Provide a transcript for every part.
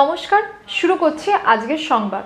নমস্কার, শুরু করছি আজকের সংবাদ।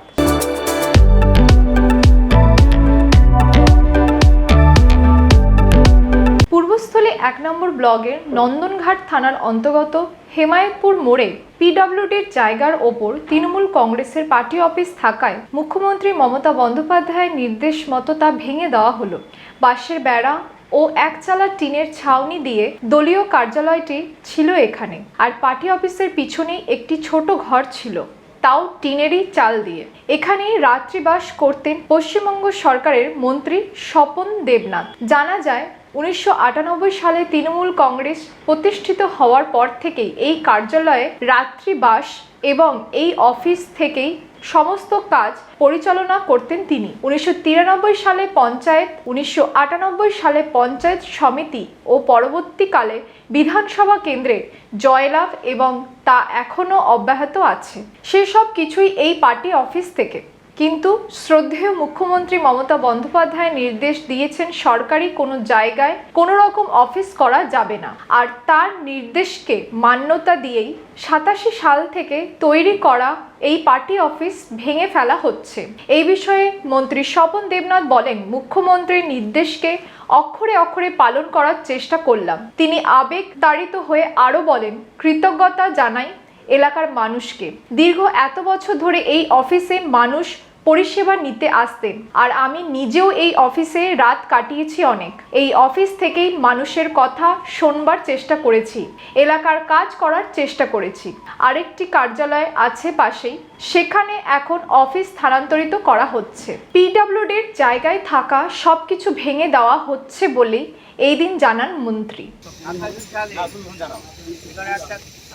পূর্বস্থলী এক নম্বর ব্লগের নন্দনঘাট থানার অন্তর্গত হেমায়তপুর মোড়ে পিডব্লিউডির জায়গার ওপর তৃণমূল কংগ্রেসের পার্টি অফিস থাকায় মুখ্যমন্ত্রী মমতা বন্দ্যোপাধ্যায়ের নির্দেশ মতো তা ভেঙে দেওয়া হলো। বাঁশের বেড়া ও একচালা টিনের ছাউনি দিয়ে দলীয় কার্যালয়টি ছিল এখানে। আর পার্টি অফিসের পিছনেই একটি ছোট ঘর ছিল, তাও টিনেরই চাল দিয়ে। এখানেই রাত্রিবাস করতেন পশ্চিমবঙ্গ সরকারের মন্ত্রী স্বপন দেবনাথ। জানা যায়, উনিশশো আটানব্বই সালে তৃণমূল কংগ্রেস প্রতিষ্ঠিত হওয়ার পর থেকেই এই কার্যালয়ে রাত্রিবাস এবং এই অফিস থেকেই সমস্ত কাজ পরিচালনা করতেন তিনি। উনিশশো তিরানব্বই সালে পঞ্চায়েত, উনিশশো আটানব্বই সালে পঞ্চায়েত সমিতি ও পরবর্তীকালে বিধানসভা কেন্দ্রে জয়লাভ এবং তা এখনও অব্যাহত আছে। সেসব কিছুই এই পার্টি অফিস থেকে কিন্তু শ্রদ্ধেয় মুখ্যমন্ত্রী মমতা বন্দ্যোপাধ্যায় নির্দেশ দিয়েছেন সরকারি কোনো জায়গায় কোনো রকম অফিস করা যাবে না। আর তার নির্দেশকে মান্যতা দিয়েই সাতাশি সাল থেকে তৈরি করা এই পার্টি অফিস ভেঙে ফেলা হচ্ছে। এই বিষয়ে মন্ত্রী স্বপন দেবনাথ বলেন, মুখ্যমন্ত্রীর নির্দেশকে অক্ষরে অক্ষরে পালন করার চেষ্টা করলাম। তিনি আবেগ তাড়িত হয়ে আরও বলেন, কৃতজ্ঞতা জানাই এলাকার মানুষকে। দীর্ঘ এত বছর ধরে এই অফিসে মানুষ পরিষেবা নিতে আসতেন আর আমি নিজেও এই অফিসে রাত কাটিয়েছি অনেক। এই অফিস থেকেই মানুষের কথা শোনবার চেষ্টা করেছি, এলাকার কাজ করার চেষ্টা করেছি। আরেকটি কার্যালয় আছে পাশেই, সেখানে এখন অফিস স্থানান্তরিত করা হচ্ছে। পিডব্লিউডির জায়গায় থাকা সব কিছু ভেঙে দেওয়া হচ্ছে বলেই এই দিন জানান মন্ত্রী।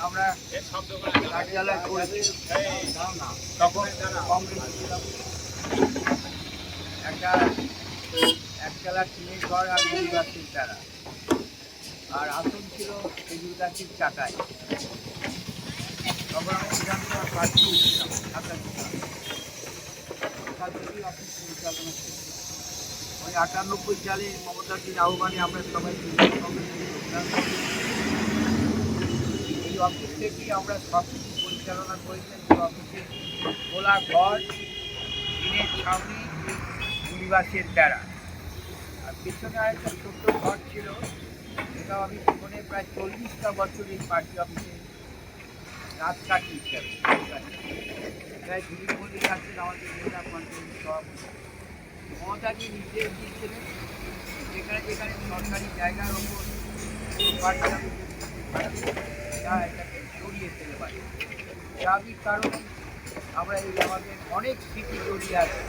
আমরা কার্যালয় করেছি তখন কংগ্রেস ছিলাম। একটা একতলা টিনের ঘর আর নির্বাচন তারা আর আসন ছিল খেজুর গাছের চাকায়। তখন আমি বিধানসভা প্রার্থী ছিলাম সালে ওখান অফিস পরিচালনা করছিলাম ওই আটানব্বই সালে মমতাজির আহ্বানে আমরা সবাই তৃণমূল কংগ্রেসে যোগদান করি। এই অফিস থেকেই আমরা সব কিছু পরিচালনা করেছেন এই অফিসে খোলা ঘর, টিনের ছাউনি, নিবাসের বেড়া। আর পেছনে আরেকটা ছোট্ট ঘর ছিল। সেটাও আমি জীবনে প্রায় চল্লিশটা বছর এই পার্টি অফিসে রাত কাটিয়েছি আমি। প্রায় দিলীপ মোদী আছেন আমাদের জেলা পঞ্চায়েত সভাপতি। মমতাজি নির্দেশ দিয়েছিলেন, যেখানে যেখানে সরকারি জায়গার ওপর পার্টি অফিসে যা এটাকে সরিয়ে ফেলে পারে। স্বাভাবিক কারণে আমরা এই আমাদের অনেক স্মৃতি জড়িয়ে আছে।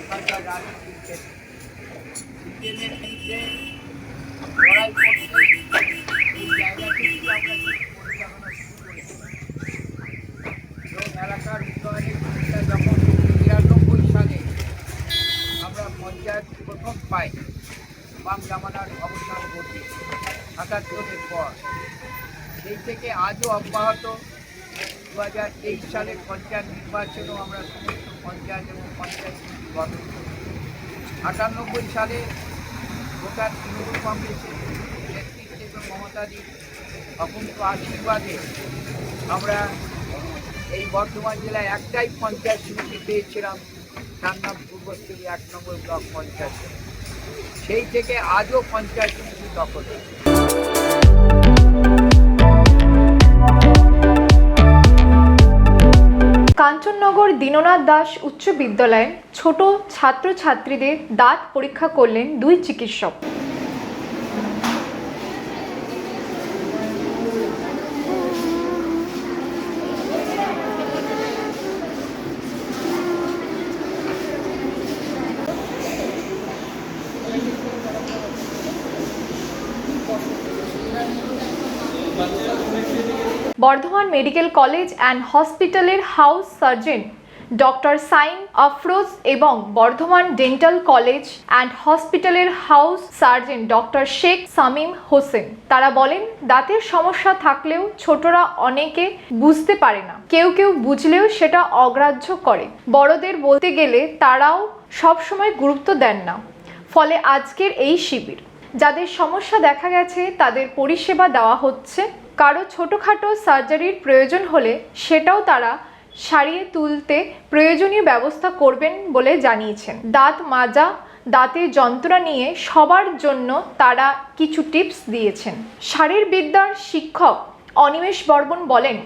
এখানকার রাজনীতির ক্ষেত্রে করতে এই জায়গা থেকে এবং এলাকার উন্নয়নের যখন তিরানব্বই সালে আমরা পঞ্চায়েত প্রথম পাই, বাম জামানার সাতাত্তরের পর, সেই থেকে আজও অব্যাহত। দু হাজার তেইশ সালের পঞ্চায়েত নির্বাচনেও আমরা সমস্ত পঞ্চায়েত এবং পঞ্চায়েত গঠন আটানব্বই সালে গোটা তৃণমূল কংগ্রেসের নেতৃত্বে এবং মমতাদির অকুণ্ঠ আশীর্বাদে আমরা এই বর্ধমান জেলায় একটাই পঞ্চায়েত সমিতি পেয়েছিলাম। তার নাম পূর্বস্থলী এক নম্বর ব্লক পঞ্চায়েত সেই থেকে আজও পঞ্চায়েত সমিতি দখলে কাঞ্চননগর দীননাথ দাস উচ্চ বিদ্যালয়ে ছোট ছাত্রছাত্রীদের দাঁত পরীক্ষা করলেন দুই চিকিৎসক। বর্ধমান মেডিকেল কলেজ অ্যান্ড হসপিটালের house surgeon doctor Saim Afroz এবং বর্ধমান ডেন্টাল কলেজ অ্যান্ড হসপিটালের house surgeon doctor Sheikh Samim Hossain. তারা বলেন, দাঁতের সমস্যা থাকলেও ছোটরা অনেকে বুঝতে পারে না। কেউ কেউ বুঝলেও সেটা অগ্রাহ্য করে। বড়দের বলতে গেলে তারাও সবসময় গুরুত্ব দেন না। ফলে আজকের এই শিবির, যাদের সমস্যা দেখা গেছে, তাদের পরিষেবা দেওয়া হচ্ছে। কারও ছোটোখাটো সার্জারির প্রয়োজন হলে সেটাও তারা সারিয়ে তুলতে প্রয়োজনীয় ব্যবস্থা করবেন বলে জানিয়েছেন। দাঁত মাজা দাঁতের যন্ত্রণা নিয়ে সবার জন্য তারা কিছু টিপস দিয়েছেন। শারীরবিদ্যার শিক্ষক অনিমেষ বর্মন বলেন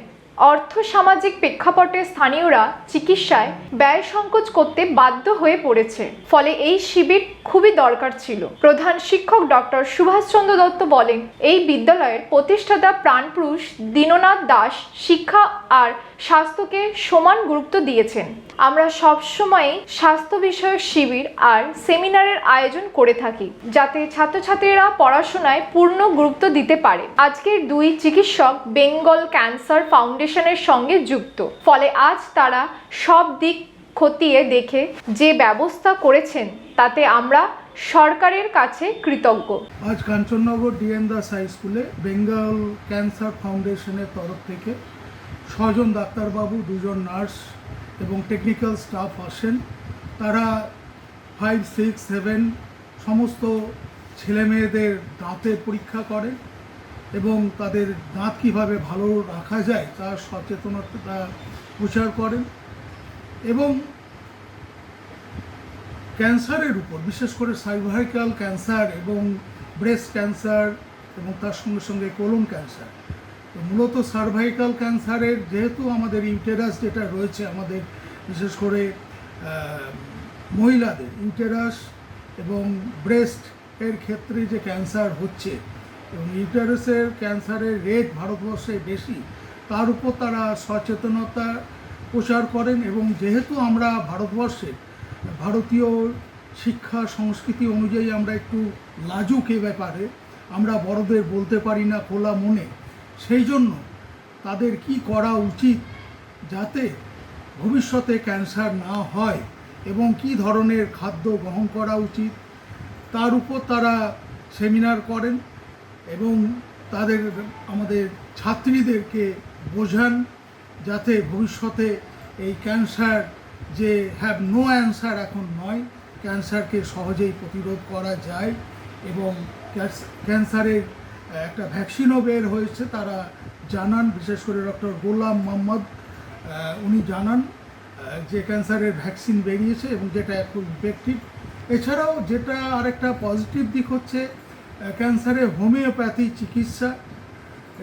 অর্থ সামাজিক প্রেক্ষাপটে স্থানীয়রা চিকিৎসায় ব্যয় সংকোচ করতে বাধ্য হয়ে পড়েছে। ফলে এই শিবির খুবই দরকার ছিল। প্রধান শিক্ষক ডক্টর সুভাষচন্দ্র দত্ত বলেন, এই বিদ্যালয়ের প্রতিষ্ঠাতা প্রাণপুরুষ দীননাথ দাস শিক্ষা আর স্বাস্থ্যকে সমান গুরুত্ব দিয়েছেন। আমরা সবসময় স্বাস্থ্য বিষয়ক শিবির আর সেমিনারের আয়োজন করে থাকি, যাতে ছাত্রছাত্রীরা পড়াশোনায় পূর্ণ গুরুত্ব দিতে পারে। আজকের দুই চিকিৎসক বেঙ্গল ক্যান্সার ফাউন্ডেশনের সঙ্গে যুক্ত। ফলে আজ তারা সব দিক খতিয়ে দেখে যে ব্যবস্থা করেছেন, তাতে আমরা সরকারের কাছে কৃতজ্ঞ। আজ কাঞ্চননগর ডিএন দাস হাই স্কুলে বেঙ্গল ক্যান্সার ফাউন্ডেশনের তরফ থেকে ছজন ডাক্তারবাবু, দুজন নার্স এবং টেকনিক্যাল স্টাফ আসেন। তারা ফাইভ সিক্স সেভেন সমস্ত ছেলেমেয়েদের দাঁতের পরীক্ষা করেন এবং তাদের দাঁত কীভাবে ভালো রাখা যায় তার সচেতনতা প্রচার করেন এবং ক্যান্সারের উপর, বিশেষ করে সার্ভাইকাল ক্যান্সার এবং ব্রেস্ট ক্যান্সার এবং তার সঙ্গে সঙ্গে কোলন ক্যান্সার মূলত সার্ভাইকাল ক্যান্সারের যেহেতু আমাদের ইউটেরাস যেটা রয়েছে আমাদের, বিশেষ করে মহিলাদের ইউটেরাস এবং ব্রেস্ট এর ক্ষেত্রে যে ক্যান্সার হচ্ছে, এবং ইউটেরাসের ক্যান্সারের রেট ভারতবর্ষে বেশি, তার উপর তারা সচেতনতা প্রচার করেন এবং যেহেতু আমরা ভারতবর্ষে, ভারতীয় শিক্ষা সংস্কৃতি অনুযায়ী আমরা একটু লাজুক এ ব্যাপারে, আমরা বড়দের বলতে পারি না খোলা মনে সেই জন্য তাদের কি করা উচিত যাতে ভবিষ্যতে ক্যান্সার না হয় এবং কি ধরনের খাদ্য গ্রহণ করা উচিত, তার উপর তারা সেমিনার করেন এবং তাদের, আমাদের ছাত্রীদেরকে বোঝান যাতে ভবিষ্যতে এই ক্যান্সার যে হ্যাভ নো অ্যান্সার এখন নয়, ক্যান্সারকে সহজেই প্রতিরোধ করা যায় এবং ক্যান্সারের একটা ভ্যাকসিনও বের হয়েছে তারা জানান বিশেষ করে ডক্টর গোলাম মোহাম্মদ উনি জানান যে ক্যান্সারের ভ্যাকসিন বেরিয়েছে এবং যেটা খুব ইফেক্টিভ এছাড়াও যেটা আরেকটা পজিটিভ দিক হচ্ছে আহ, ক্যান্সারের হোমিওপ্যাথি চিকিৎসা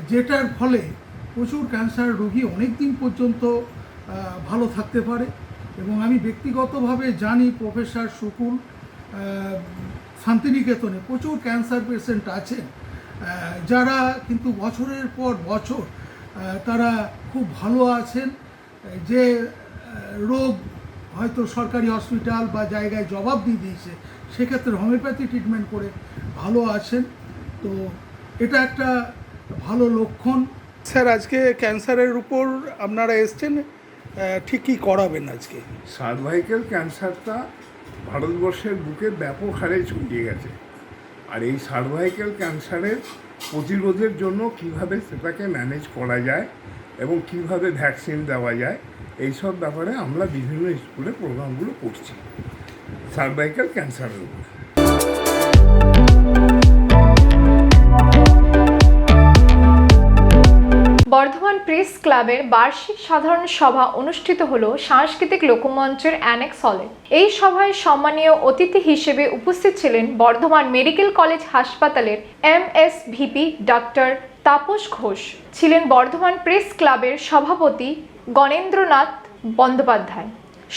যেটার ফলে প্রচুর ক্যান্সার রোগী অনেক দিন পর্যন্ত ভালো থাকতে পারে এবং আমি ব্যক্তিগতভাবে জানি প্রফেসর শুকুল শান্তিনিকেতনে প্রচুর ক্যান্সার পেশেন্ট আছেন। যারা কিন্তু বছরের পর বছর তারা খুব ভালো আছেন যে রোগ হয়তো সরকারি হসপিটাল বা জায়গায় জবাব দিয়ে দিয়েছে সেক্ষেত্রে হোমিওপ্যাথি ট্রিটমেন্ট করে ভালো আছেন। তো এটা একটা ভালো লক্ষণ। স্যার আজকে ক্যান্সারের উপর আপনারা এসছেন ঠিক কী করাবেন আজকে? সার্ভাইকেল ক্যান্সারটা ভারতবর্ষের বুকে ব্যাপক হারে ছড়িয়ে গেছে। আর এই সার্ভাইকেল ক্যান্সারের প্রতিরোধের জন্য কীভাবে সেটাকে ম্যানেজ করা যায় এবং কীভাবে ভ্যাকসিন দেওয়া যায়, এইসব ব্যাপারে আমরা বিভিন্ন স্কুলে প্রোগ্রামগুলো করছি। সার্ভাইকেল ক্যান্সারের উপর। বর্ধমান প্রেস ক্লাবের বার্ষিক সাধারণ সভা অনুষ্ঠিত হল সাংস্কৃতিক লোকমঞ্চের অ্যানেক্স হলে। এই সভায় সম্মানীয় অতিথি হিসেবে উপস্থিত ছিলেন বর্ধমান মেডিকেল কলেজ হাসপাতালের M S VP doctor Tapas Ghosh, ছিলেন বর্ধমান প্রেস ক্লাবের সভাপতি গণেন্দ্রনাথ বন্দ্যোপাধ্যায়,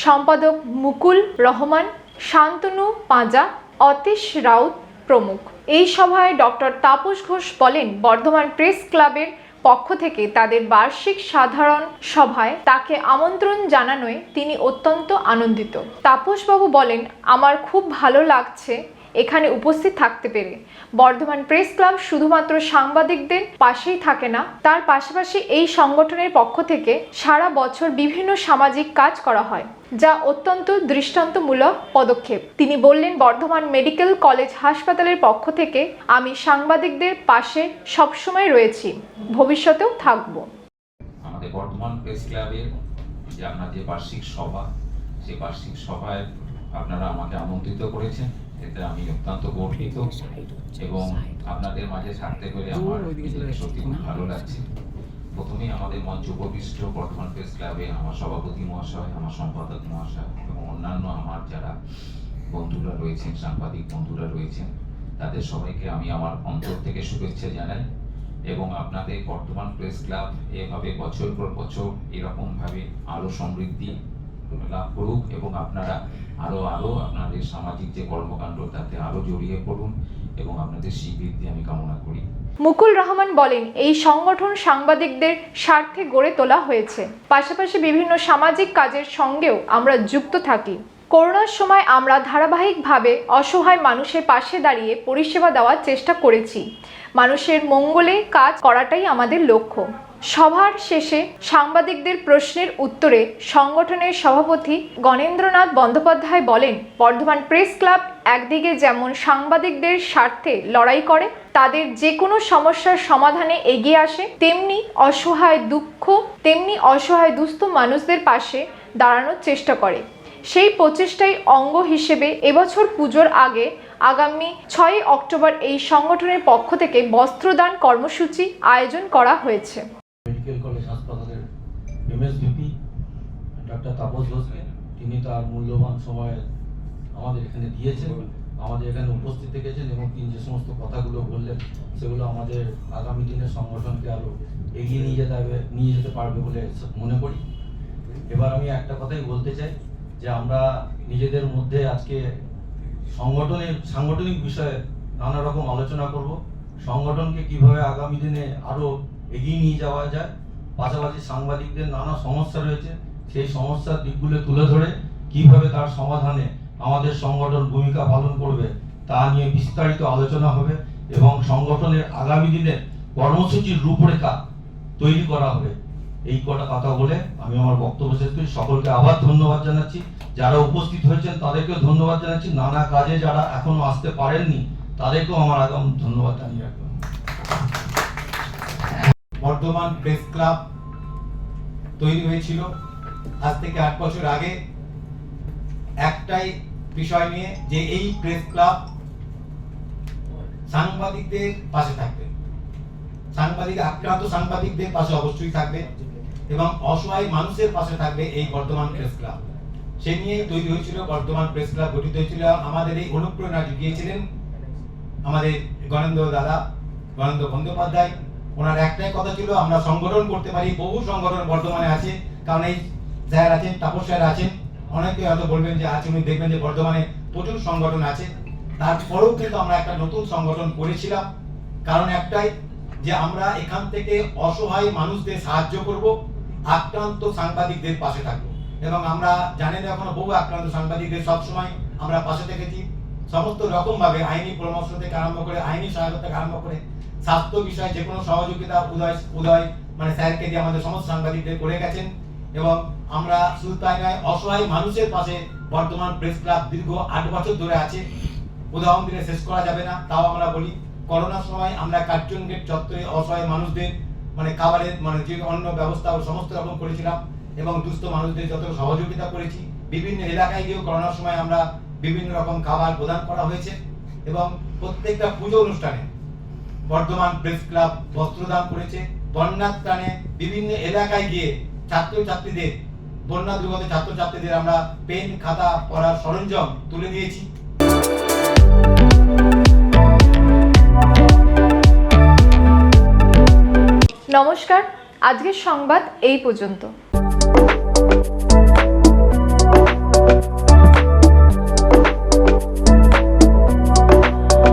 সম্পাদক মুকুল রহমান, শান্তনু পাঁজা, অতীশ রাউত প্রমুখ। এই সভায় ডক্টর তাপস ঘোষ বলেন, বর্ধমান প্রেস ক্লাবের পক্ষ থেকে তাদের বার্ষিক সাধারণ সভায় তাকে আমন্ত্রণ জানানোয় তিনি অত্যন্ত আনন্দিত। তাপসবাবু বলেন, আমার খুব ভালো লাগছে এখানে উপস্থিত থাকতে পেরে। বর্ধমান প্রেস ক্লাব শুধুমাত্র সাংবাদিকদের পাশেই থাকে না, তার পাশাপাশি এই সংগঠনের পক্ষ থেকে সারা বছর বিভিন্ন সামাজিক কাজ করা হয়। যা অত্যন্ত দৃষ্টান্তমূলক পদক্ষেপ। তিনি বললেন বর্ধমান মেডিকেল কলেজ হাসপাতালের পক্ষ থেকে আমি সাংবাদিকদের পাশে সবসময় রয়েছি ভবিষ্যতেও থাকব। আমাদের বর্ধমান প্রেস ক্লাবের যে আপনার যে বার্ষিক সভা সেই বার্ষিক সভায় আপনারা আমাকে আমন্ত্রিত করেছেন। এতে আমি অত্যন্ত গর্বিত এবং আপনাদের মাঝে থাকতে পেরে আমার সত্যি খুব ভালো লাগছে। প্রথমেই আমাদের মঞ্চ উপবিষ্ট বর্ধমান প্রেস ক্লাবে আমার সভাপতি মহাশয়, আমার সম্পাদক মহাশয় এবং অন্যান্য আমার যারা বন্ধুরা রয়েছেন, সাংবাদিক বন্ধুরা রয়েছেন, তাদের সবাইকে আমি আমার অন্তর থেকে শুভেচ্ছা জানাই এবং আপনাদের বর্তমান প্রেস ক্লাব এভাবে বছর পর বছর এরকমভাবে আরও সমৃদ্ধি লাভ করুক এবং আপনারা আরও আরও আপনাদের সামাজিক যে কর্মকাণ্ড, তাতে আরও জড়িয়ে পড়ুন এবং আপনাদের স্বীকৃতি আমি কামনা করি। মুকুল রহমান বলেন, এই সংগঠন সাংবাদিকদের স্বার্থে গড়ে তোলা হয়েছে। পাশাপাশি বিভিন্ন সামাজিক কাজের সঙ্গেও আমরা যুক্ত থাকি। করোনার সময় আমরা ধারাবাহিকভাবে অসহায় মানুষের পাশে দাঁড়িয়ে পরিষেবা দেওয়ার চেষ্টা করেছি। মানুষের মঙ্গলে কাজ করাটাই আমাদের লক্ষ্য। সভার শেষে সাংবাদিকদের প্রশ্নের উত্তরে সংগঠনের সভাপতি গণেন্দ্রনাথ বন্দ্যোপাধ্যায় বলেন, বর্ধমান প্রেস ক্লাব একদিকে যেমন সাংবাদিকদের স্বার্থে লড়াই করে, তাদের যে কোনো সমস্যার সমাধানে এগিয়ে আসে, তেমনি অসহায় দুঃখ, তেমনি অসহায় দুস্থ মানুষদের পাশে দাঁড়ানোর চেষ্টা করে। সেই প্রচেষ্টাই অঙ্গ হিসেবে এবছর পুজোর আগে আগামী ছয়ই অক্টোবর এই সংগঠনের পক্ষ থেকে বস্ত্রদান কর্মসূচি আয়োজন করা হয়েছে মেডিকেল কলেজ হাসপাতালের এমএসভিপি ডক্টর তাপস ঘোষকে তিনি তার মূল্যবান সময় আমাদের এখানে দিয়েছেন, আমাদের এখানে উপস্থিত থেকেছেন এবং তিনি যে সমস্ত কথাগুলো বললেন, সেগুলো আমাদের আগামী দিনের সংগঠনকে আরও এগিয়ে নিয়ে যেতে হবে, নিয়ে যেতে পারবে বলে মনে করি। এবার আমি একটা কথাই বলতে চাই, যে আমরা নিজেদের মধ্যে আজকে সংগঠনের, সাংগঠনিক বিষয়ে নানা রকম আলোচনা করব। সংগঠনকে কীভাবে আগামী দিনে আরও এগিয়ে নিয়ে যাওয়া যায়, পাশাপাশি সাংবাদিকদের নানা সমস্যা রয়েছে, সেই সমস্যার দিকগুলো তুলে ধরে কীভাবে তার সমাধানে আমাদের সংগঠন ভূমিকা পালন করবে তা নিয়ে বিস্তারিত আলোচনা হবে এবং সংগঠনের আগামী দিনের কর্মসূচির রূপরেখা তৈরি করা হবে। এই কটা কথা বলে আমি আমার বক্তব্য শেষ করি। সকলকে আবার ধন্যবাদ জানাচ্ছি। যারা উপস্থিত হয়েছেন তাদেরকেও ধন্যবাদ জানাচ্ছি। নানা কাজে যারা এখনও আসতে পারেননি, তাদেরকেও আমার আগাম ধন্যবাদ জানিয়ে রাখলাম বর্ধমান প্রেস ক্লাব তৈরি হয়েছিল। আজ থেকে আট বছর আগে একটাই বিষয় নিয়ে যে এই প্রেস ক্লাব সাংবাদিকদের পাশে থাকবে। সাংবাদিক, আক্রান্ত সাংবাদিকদের পাশে অবশ্যই থাকবে এবং অসহায় মানুষের পাশে থাকবে এই বর্তমান প্রেস ক্লাব। সে নিয়ে তৈরি হয়েছিল, বর্তমান প্রেস ক্লাব গঠিত হয়েছিল। আমাদের এই অনুপ্রেরণা জুগিয়েছিলেন আমাদের গণেন্দ্র দাদা, গণেন্দ্র বন্দ্যোপাধ্যায়। ওনার একটাই কথা ছিল, আমরা সংগঠন করতে পারি, বহু সংগঠন বর্তমানে আছে। কারণ এই স্যার আছেন, তাপস স্যার আছেন। অনেকে হয়তো বলবেন যে আজ উনি দেখবেন যে বর্তমানে প্রচুর সংগঠন আছে। তারপরেও কিন্তু আমরা একটা নতুন সংগঠন করেছিলাম। কারণ একটাই যে আমরা এখান থেকে অসহায় মানুষদের সাহায্য করব, আক্রান্ত সাংবাদিকদের পাশে থাকব। এবং আমরা জানেন এখনও বহু আক্রান্ত সাংবাদিকদের সবসময় আমরা পাশে থেকেছি সমস্ত রকম ভাবে আইনি পরামর্শ থেকে আরম্ভ করে, আইনি সহায়তা থেকে আরম্ভ করে, স্বাস্থ্য বিষয়ে যে কোনো সহযোগিতা উদয় উদয় মানে স্যারকে দিয়ে আমাদের সমস্ত সাংবাদিকদের করে গেছেন। এবং আমরা শুধু তাই নয়, অসহায় মানুষের পাশে বর্তমান প্রেস ক্লাব দীর্ঘ আট বছর ধরে আছে। উদাহরণ দিলে শেষ করা যাবে না, তাও আমরা বলি, করোনার সময় আমরা কার্জন গেট চত্বরে অসহায় মানুষদের মানে খাবারের মানে যে অন্য ব্যবস্থা ও সমস্ত রকম করেছিলাম এবং দুস্থ মানুষদের যত সহযোগিতা করেছি, বিভিন্ন এলাকায় গিয়েও করোনার সময় আমরা বিভিন্ন রকম খাবার প্রদান করা হয়েছে এবং প্রত্যেকটা পুজো অনুষ্ঠানে বর্ধমান প্রেস ক্লাব বস্ত্রদান করেছে। বন্যার ত্রাণে বিভিন্ন এলাকায় গিয়ে ছাত্রছাত্রীদের, বন্যা দুর্গত ছাত্রছাত্রীদের আমরা পেন, খাতা পড়ার সরঞ্জাম তুলে দিয়েছি। নমস্কার, আজকের সংবাদ এই পর্যন্ত।